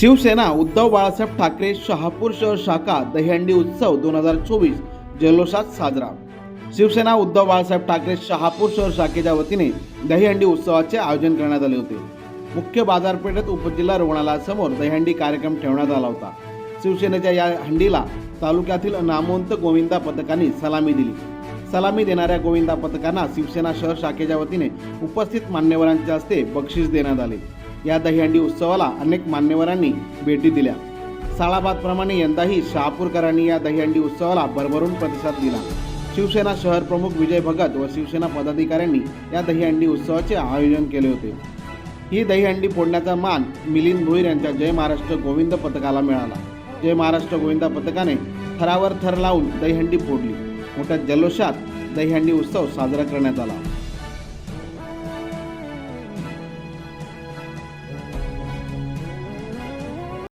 शिवसेना उद्धव बाळासाहेब ठाकरे शहापूर शहर शाखा दहीहंडी उत्सव दोन हजार चोवीस जल्लोषात साजरा. शिवसेना उद्धव बाळासाहेब ठाकरे शहापूर शहर शाखेच्या वतीने दहीहंडी उत्सवाचे आयोजन करण्यात आले होते. मुख्य बाजारपेठेत उपजिल्हा रुग्णालयासमोर दहीहंडी कार्यक्रम ठेवण्यात आला होता. शिवसेनेच्या या हंडीला तालुक्यातील नामवंत गोविंदा पथकांनी सलामी दिली. सलामी देणाऱ्या गोविंदा पथकांना शिवसेना शहर शाखेच्या वतीने उपस्थित मान्यवरांच्या हस्ते बक्षीस देण्यात आले. या दहीहंडी उत्सवाला अनेक मान्यवरांनी भेटी दिल्या. साळाबादप्रमाणे यंदाही शहापूरकरांनी या दहीहंडी उत्सवाला भरभरून प्रतिसाद दिला. शिवसेना शहर प्रमुख विजय भगत व शिवसेना पदाधिकाऱ्यांनी या दहीहंडी उत्सवाचे आयोजन केले होते. ही दहीहंडी फोडण्याचा मान मिलिंद भोईर यांच्या जय महाराष्ट्र गोविंद पथकाला मिळाला. जय महाराष्ट्र गोविंदा पथकाने थरावर थर लावून दहीहंडी फोडली. मोठ्या जल्लोषात दहीहंडी उत्सव साजरा करण्यात आला.